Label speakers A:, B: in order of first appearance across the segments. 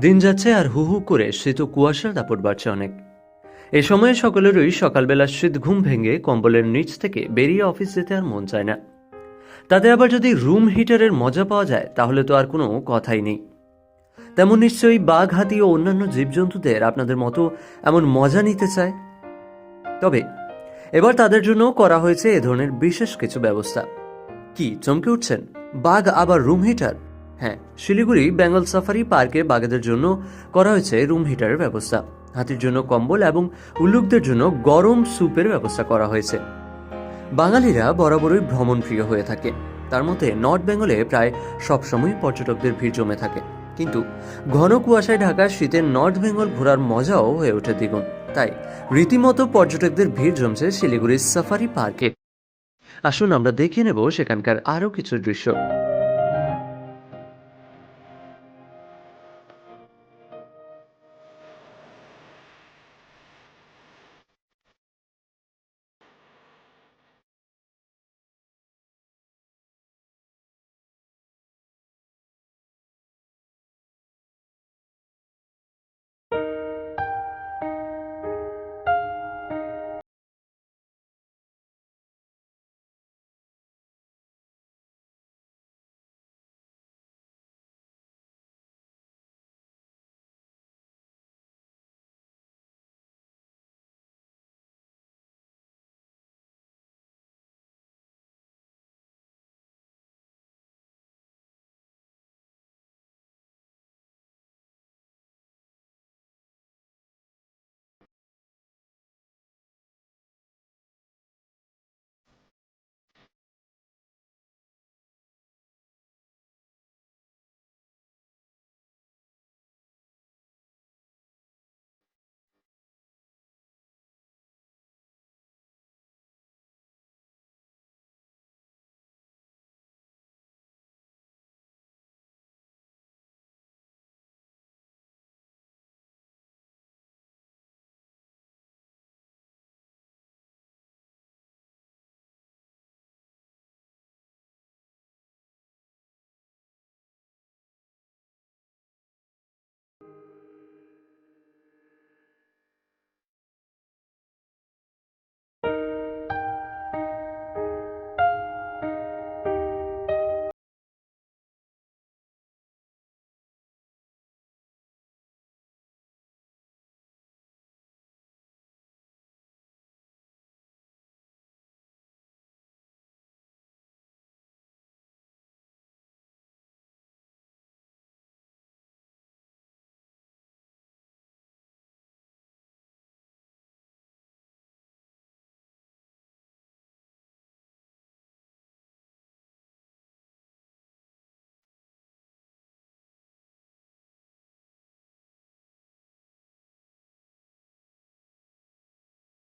A: দিন যাচ্ছে আর হু হু করে শীত কুয়াশার দাপট বাড়ছে অনেক। এ সময়ে সকলেরই সকালবেলা শীত ঘুম ভেঙে কম্বলের নিচ থেকে বেরিয়ে অফিস যেতে আর মন চায় না। তাতে আবার যদি রুম হিটারের মজা পাওয়া যায়, তাহলে তো আর কোনো কথাই নেই। তেমন নিশ্চয়ই বাঘ হাতি ও অন্যান্য জীবজন্তুদের আপনাদের মতো এমন মজা নিতে চায়। তবে এবার তাদের জন্য করা হয়েছে এ ধরনের বিশেষ কিছু ব্যবস্থা। কি, চমকে উঠছেন? বাঘ আবার রুম হিটার? হ্যাঁ শিলিগুড়ি বেঙ্গল সাফারি পার্কে বাঘেদের জন্য করা হয়েছে রুম হিটারের ব্যবস্থা। হাতির জন্য কম্বল এবং উল্লুকদের জন্য গরম স্যুপের ব্যবস্থা করা হয়েছে। বাঙালিরা বরাবরই ভ্রমণ প্রিয় হয়ে থাকে। তার মধ্যে নর্থ বেঙ্গলে প্রায় সবসময় পর্যটকদের ভিড় জমে থাকে। কিন্তু ঘন কুয়াশায় ঢাকা শীতের নর্থ বেঙ্গল ঘোরার মজাও হয়ে ওঠে দ্বিগুণ। তাই রীতিমতো পর্যটকদের ভিড় জমছে শিলিগুড়ির সাফারি পার্কে। আসুন আমরা দেখে নেব সেখানকার আরও কিছু দৃশ্য।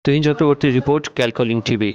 A: তুহিন চক্রবর্তী রিপোর্ট ক্যালকলিং টিভি।